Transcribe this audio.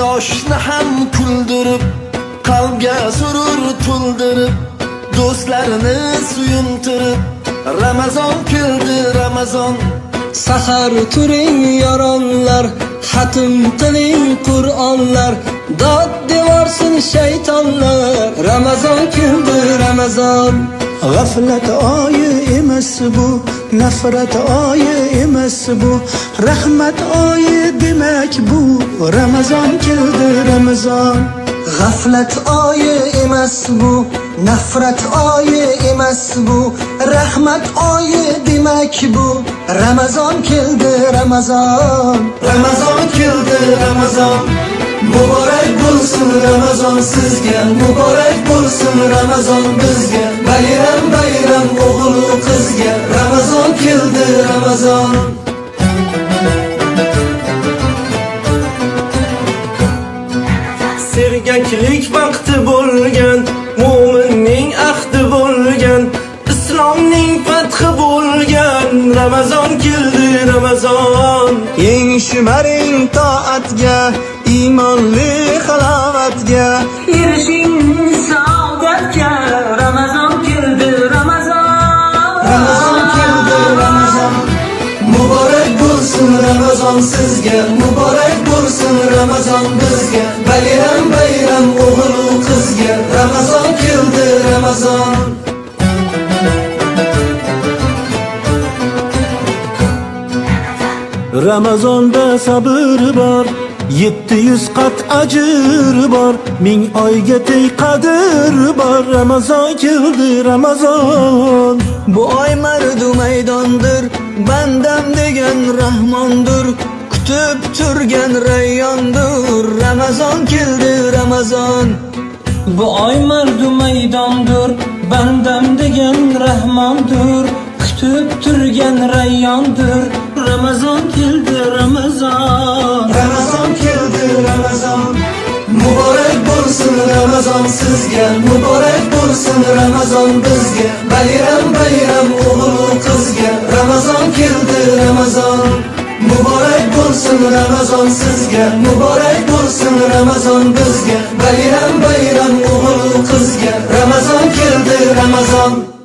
yoshni ham kuldirib qalbga surur to'ldirib do'stlarni suyuntirib ramazon keldi ramazon. Sahar turing yoronlar Xatm qiling Qur'onlar. Dod devorsin shaytonlar. Ramazon keldi Ramazon. G'aflat oyi emas bu, nafrat oyi emas bu, rahmat oyi demak bu. Ramazon keldi Ramazon. G'aflat oyi emas bu Nafrat oyi emas bu Rahmat oyi demak bu Ramazon keldi Ramazon ramazon keldi ramazon muborak bo'lsin ramazon sizga muborak bo'lsin ramazon bizga bayram keldi ramazon sergaklik vaqti bo'lgan mo'minning ahdi bo'lgan islomning fathi bo'lgan. Ramazon keldi ramazon. Eng shimaring toatga, iymonli halovatga. Erishing ramazon sizga muborak bo'lsin ramazon bizga bayram bayram o'g'lu qizga ramazon keldi ramazon Ramazonda sabr bor, 700 qat ajr bor, ming oyga teng qadr bor. Ramazon keldi Ramazon. Bu oy mardu maydondir Bandam degan rahmondir Kutib turgan rayyondir Ramazon keldi Ramazon Bu oy mardu maydondir Bandam degan rahmondir Kutib turgan rayyondir Ramazon keldi Ramazon ramazon keldi ramazon muborak bo'lsin ramazon sizga muborak bo'lsin ramazon bizga bayram bayram o'g'lu qizga muborak bo'lsin ramazon sizga muborak bo'lsin ramazon bizga bayram bayram o'g'lu qizga ramazon keldi ramazon